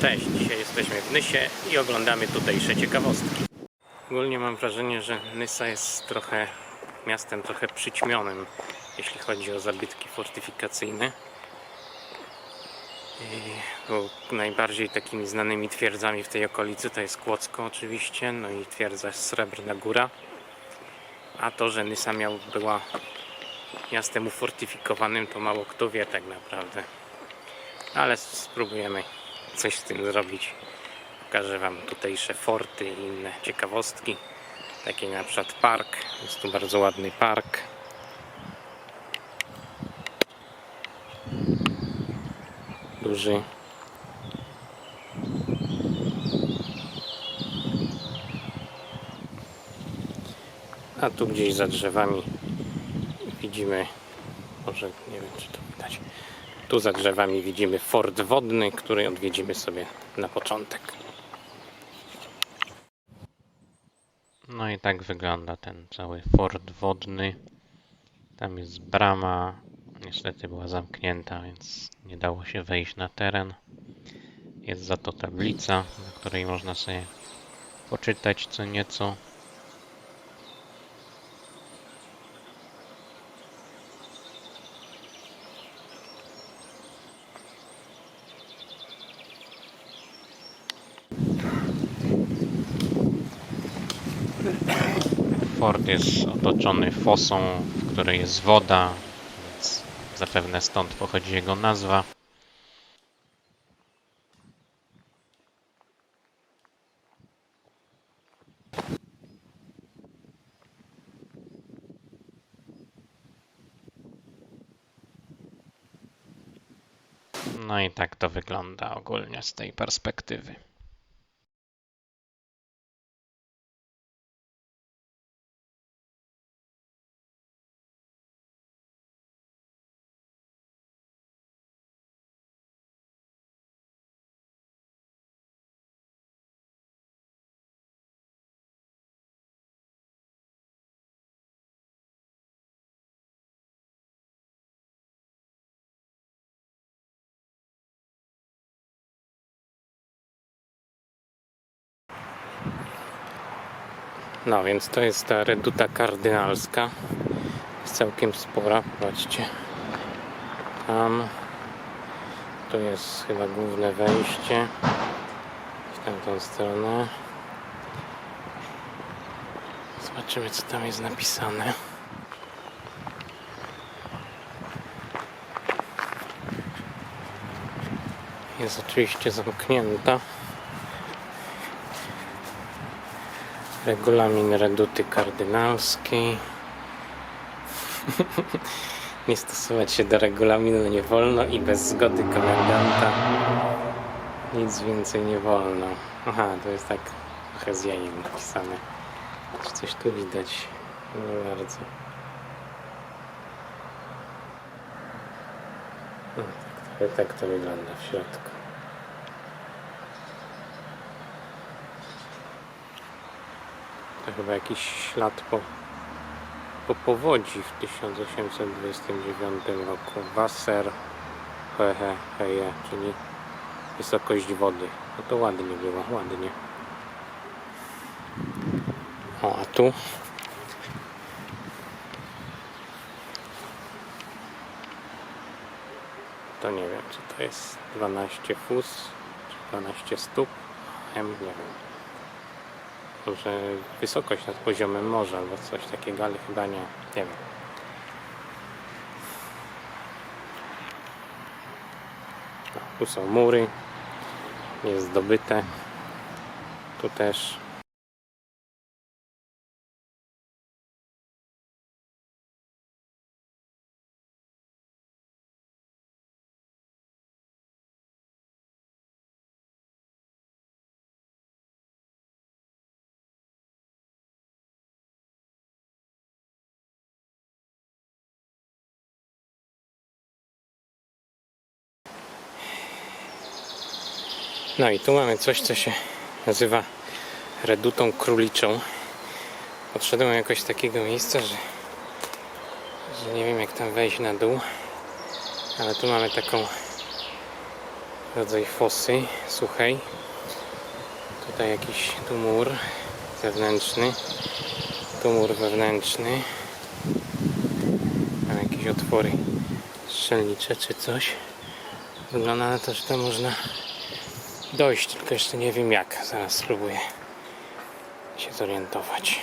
Cześć, dzisiaj jesteśmy w Nysie i oglądamy tutejsze ciekawostki. Ogólnie mam wrażenie, że Nysa jest trochę miastem trochę przyćmionym, jeśli chodzi o zabytki fortyfikacyjne. I, najbardziej takimi znanymi twierdzami w tej okolicy to jest Kłodzko oczywiście, no i twierdza Srebrna Góra. A to, że Nysa miał, była miastem ufortyfikowanym, to mało kto wie tak naprawdę. Ale spróbujemy coś z tym zrobić. Pokażę Wam tutejsze forty i inne ciekawostki. Taki na przykład park. Jest tu bardzo ładny park. Duży. A tu gdzieś za drzewami widzimy, może nie wiem czy to widać, tu za drzewami widzimy fort wodny, który odwiedzimy sobie na początek. No i tak wygląda ten cały fort wodny. Tam jest brama, niestety była zamknięta, więc nie dało się wejść na teren. Jest za to tablica, na której można sobie poczytać co nieco. Fort jest otoczony fosą, w której jest woda, więc zapewne stąd pochodzi jego nazwa. No i tak to wygląda ogólnie z tej perspektywy. No więc to jest ta reduta kardynalska. Jest całkiem spora, patrzcie. Tam. To jest chyba główne wejście. W tamtą stronę. Zobaczymy co tam jest napisane. Jest oczywiście zamknięta. Regulamin reduty kardynalskiej. nie stosować się do regulaminu nie wolno i bez zgody komendanta nic więcej nie wolno. Aha, to jest tak trochę z jajem napisane. Czy coś tu widać? Nie bardzo. No, tak, tak to wygląda w środku. To chyba jakiś ślad po, po powodzi w 1829 roku. Wasser hehe heje, czyli wysokość wody. No to ładnie było, ładnie. O, a tu to nie wiem co to jest 12 fus czy 12 stóp M, nie wiem może wysokość nad poziomem morza albo coś takiego, ale chyba nie, nie wiem. Tu są mury, jest zdobyte. Tu też. No i tu mamy coś, co się nazywa redutą króliczą. Podszedłem jakoś takiego miejsca, że, że nie wiem jak tam wejść na dół. Ale tu mamy taką rodzaj fosy suchej. Tutaj jakiś tu mur zewnętrzny, tu mur wewnętrzny. Tam jakieś otwory strzelnicze czy coś. Wygląda na to, że to można dojść, tylko jeszcze nie wiem jak. Zaraz spróbuję się zorientować.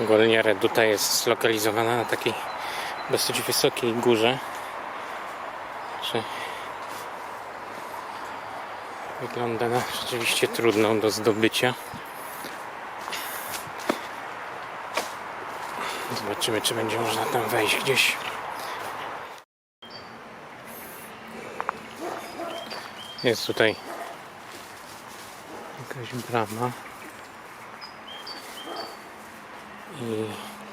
Ogólnie Reduta jest zlokalizowana na takiej dosyć wysokiej górze. Że wygląda na rzeczywiście trudną do zdobycia. Zobaczymy, czy będzie można tam wejść gdzieś. Jest tutaj jakaś brama. I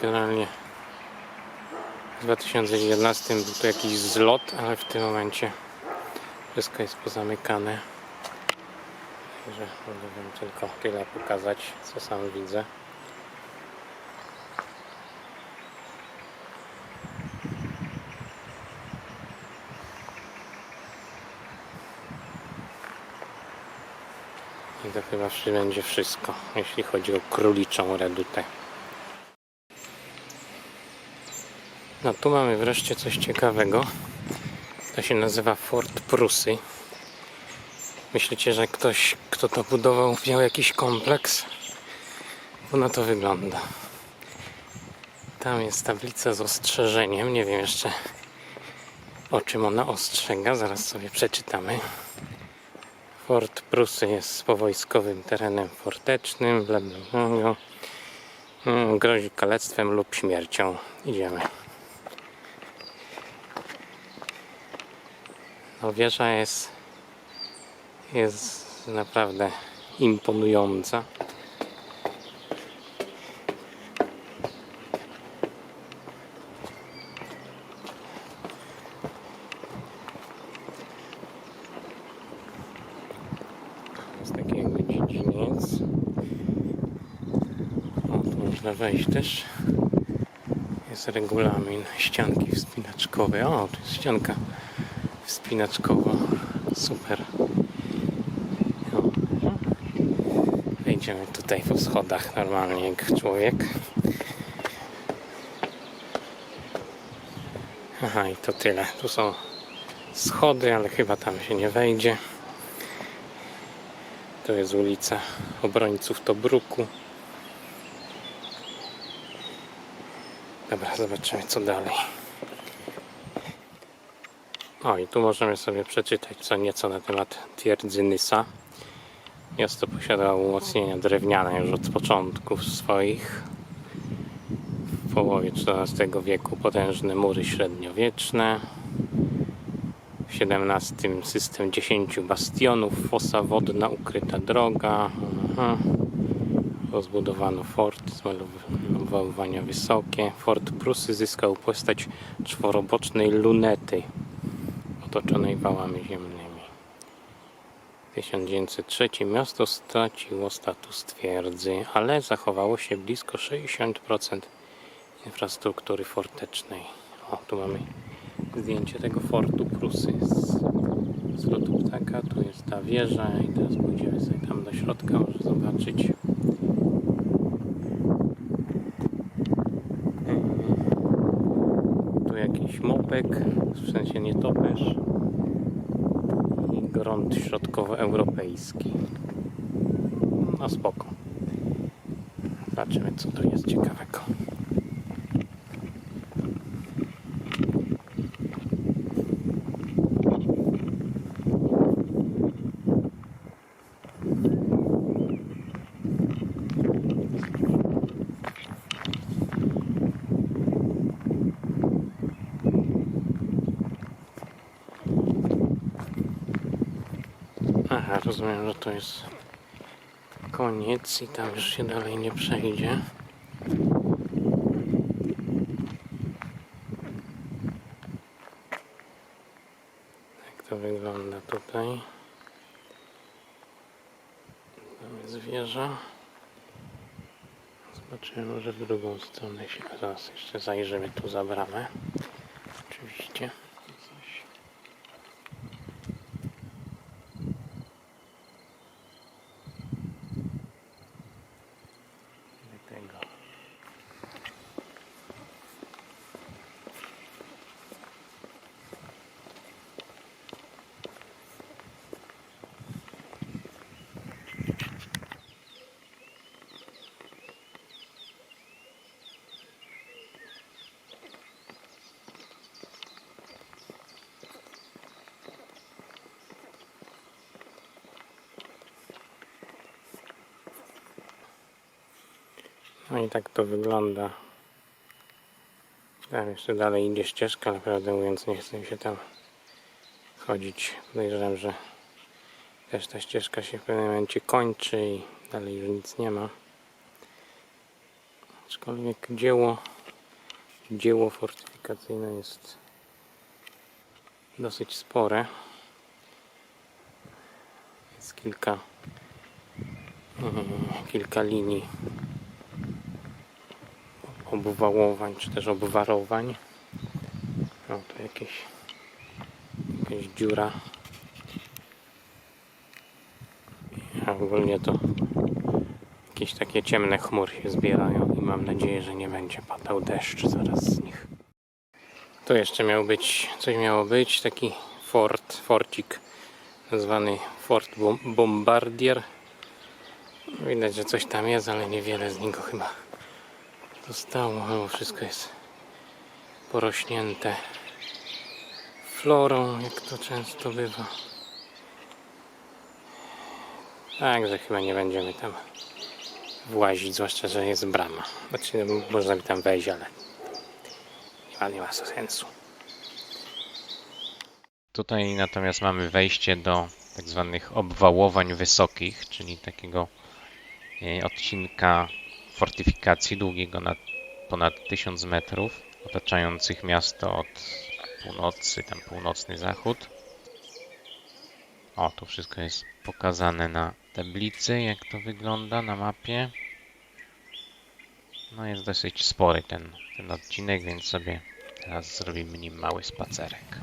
generalnie w 2011 był to jakiś zlot, ale w tym momencie wszystko jest pozamykane. Także mogę wam tylko tyle pokazać, co sam widzę. To chyba będzie wszystko, jeśli chodzi o króliczą redutę. No tu mamy wreszcie coś ciekawego. To się nazywa Fort Prusy. Myślicie, że ktoś, kto to budował, miał jakiś kompleks? Bo na to wygląda. Tam jest tablica z ostrzeżeniem. Nie wiem jeszcze o czym ona ostrzega. Zaraz sobie przeczytamy. Fort Prusy jest powojskowym terenem fortecznym. Bla, bla. Mm, Grozi kalectwem lub śmiercią. Idziemy. No wieża jest jest naprawdę imponująca. Jest taki jakby dziedziniec. O, tu można wejść też. Jest regulamin ścianki wspinaczkowe. O, tu jest ścianka wspinaczkowa. Super. Wejdziemy tutaj po schodach normalnie jak człowiek. Aha, i to tyle. Tu są schody, ale chyba tam się nie wejdzie. To jest ulica Obrońców Tobruku. Dobra, zobaczymy co dalej. O i tu możemy sobie przeczytać co nieco na temat twierdzy Nysa. Miasto posiadało umocnienia drewniane już od początków swoich. W połowie XIV wieku potężne mury średniowieczne. W XVII system 10 bastionów, fosa wodna, ukryta droga. Aha. Rozbudowano fort, zmalowania wysokie. Fort Prusy zyskał postać czworobocznej lunety otoczonej wałami ziemnymi. W 1903 miasto straciło status twierdzy, ale zachowało się blisko 60% infrastruktury fortecznej. O, tu mamy zdjęcie tego fortu Prusy z, z lotu ptaka. Tu jest ta wieża i teraz pójdziemy sobie tam do środka, może zobaczyć. Tu mopek, w sensie nietoperz i grunt środkowoeuropejski. No spoko. Zobaczymy co tu jest ciekawego. Aha, rozumiem, że to jest koniec i tam już się dalej nie przejdzie. Jak to wygląda tutaj? Tam jest wieża. Zobaczymy może w drugą stronę się. Zaraz jeszcze zajrzymy tu za bramę. Oczywiście. Coś. No i tak to wygląda. Tam jeszcze dalej idzie ścieżka, ale prawdę mówiąc nie chcę się tam chodzić. Podejrzewam, że też ta ścieżka się w pewnym momencie kończy i dalej już nic nie ma. Aczkolwiek dzieło, dzieło fortyfikacyjne jest dosyć spore. Jest kilka, mm, kilka linii obwałowań, czy też obwarowań. O, tu jakieś, jakaś dziura. A ogólnie to jakieś takie ciemne chmury się zbierają i mam nadzieję, że nie będzie padał deszcz zaraz z nich. To jeszcze miał być, coś miało być, taki fort, forcik nazwany Fort Bom- Bombardier. Widać, że coś tam jest, ale niewiele z niego chyba zostało, bo wszystko jest porośnięte florą, jak to często bywa. Także chyba nie będziemy tam włazić, zwłaszcza, że jest brama. Znaczy, no, można by tam wejść, ale chyba nie ma sensu. Tutaj natomiast mamy wejście do tak zwanych obwałowań wysokich, czyli takiego e, odcinka fortyfikacji długiego na ponad 1000 metrów, otaczających miasto od północy, tam północny zachód. O, tu wszystko jest pokazane na tablicy, jak to wygląda na mapie. No jest dosyć spory ten, ten odcinek, więc sobie teraz zrobimy nim mały spacerek.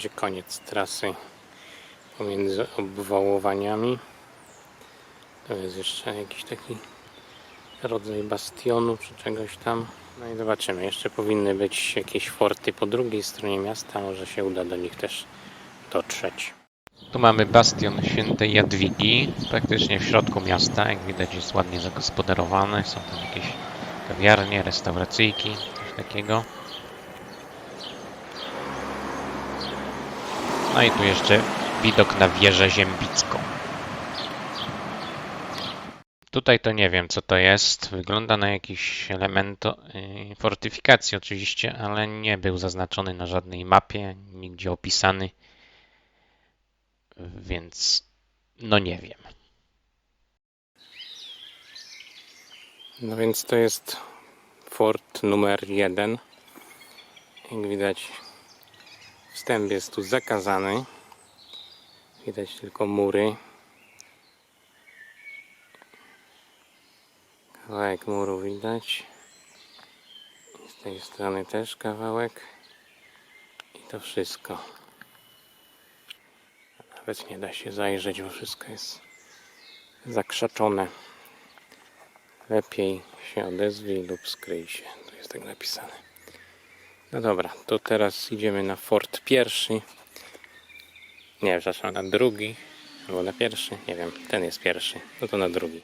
Będzie koniec trasy pomiędzy obwałowaniami. To jest jeszcze jakiś taki rodzaj bastionu czy czegoś tam. No i zobaczymy. Jeszcze powinny być jakieś forty po drugiej stronie miasta. Może się uda do nich też dotrzeć. Tu mamy bastion świętej Jadwigi, praktycznie w środku miasta. Jak widać jest ładnie zagospodarowane. Są tam jakieś kawiarnie, restauracyjki, coś takiego. No i tu jeszcze widok na wieżę ziembicką. Tutaj to nie wiem, co to jest. Wygląda na jakiś element y, fortyfikacji oczywiście, ale nie był zaznaczony na żadnej mapie, nigdzie opisany. Więc no nie wiem. No więc to jest fort numer jeden. Jak widać, wstęp jest tu zakazany. Widać tylko mury. Kawałek muru widać. Z tej strony też kawałek. I to wszystko. Nawet nie da się zajrzeć, bo wszystko jest zakrzaczone. Lepiej się odezwij lub skryj się. Tu jest tak napisane. No dobra, to teraz idziemy na fort pierwszy. Nie, przepraszam, na drugi. Albo na pierwszy. Nie wiem, ten jest pierwszy. No to na drugi.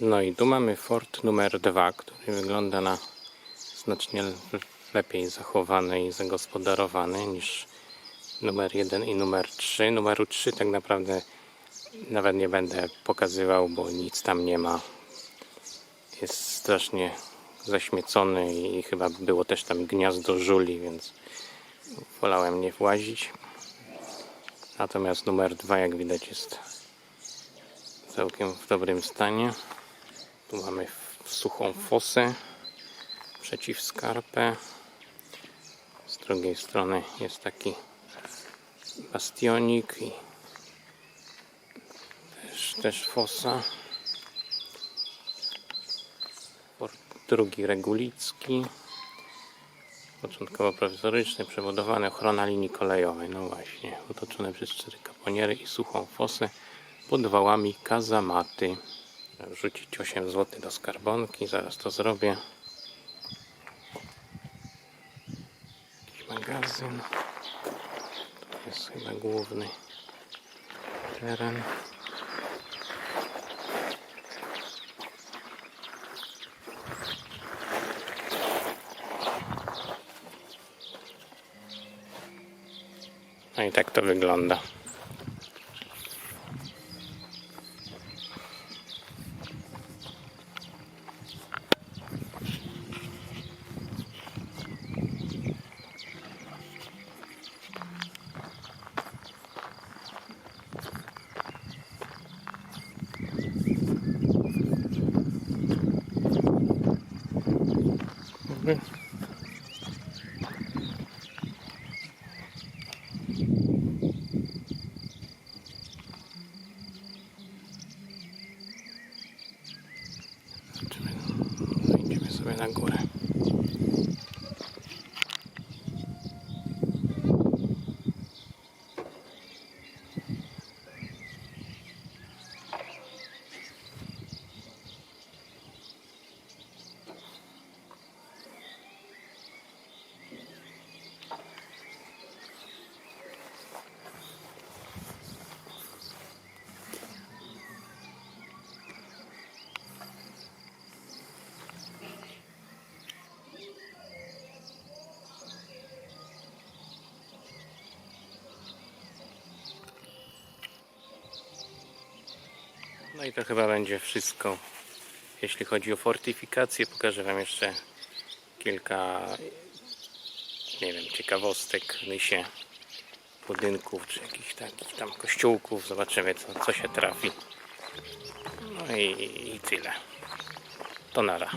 No i tu mamy fort numer dwa, który wygląda na znacznie lepiej zachowany i zagospodarowany niż numer 1 i numer 3. Numeru 3 tak naprawdę nawet nie będę pokazywał, bo nic tam nie ma. Jest strasznie zaśmiecony i chyba było też tam gniazdo żuli, więc wolałem nie włazić. Natomiast numer 2 jak widać jest całkiem w dobrym stanie. Tu mamy suchą fosę przeciwskarpę. Z drugiej strony jest taki bastionik i też, też fosa. Drugi regulicki. Początkowo prowizoryczny, przebudowany, ochrona linii kolejowej. No właśnie, otoczone przez cztery kaponiery i suchą fosę pod wałami kazamaty. Wrzucić 8 zł do skarbonki, zaraz to zrobię. Jakiś magazyn. To jest chyba główny teren. To wygląda. Dobry. Zobaczymy. No, idziemy sobie na górę. No i to chyba będzie wszystko. Jeśli chodzi o fortyfikację, pokażę Wam jeszcze kilka, nie wiem, ciekawostek w Nysie, budynków, czy jakichś takich tam kościółków. Zobaczymy, co, co się trafi. No i, i tyle. To nara.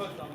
pote. Hein.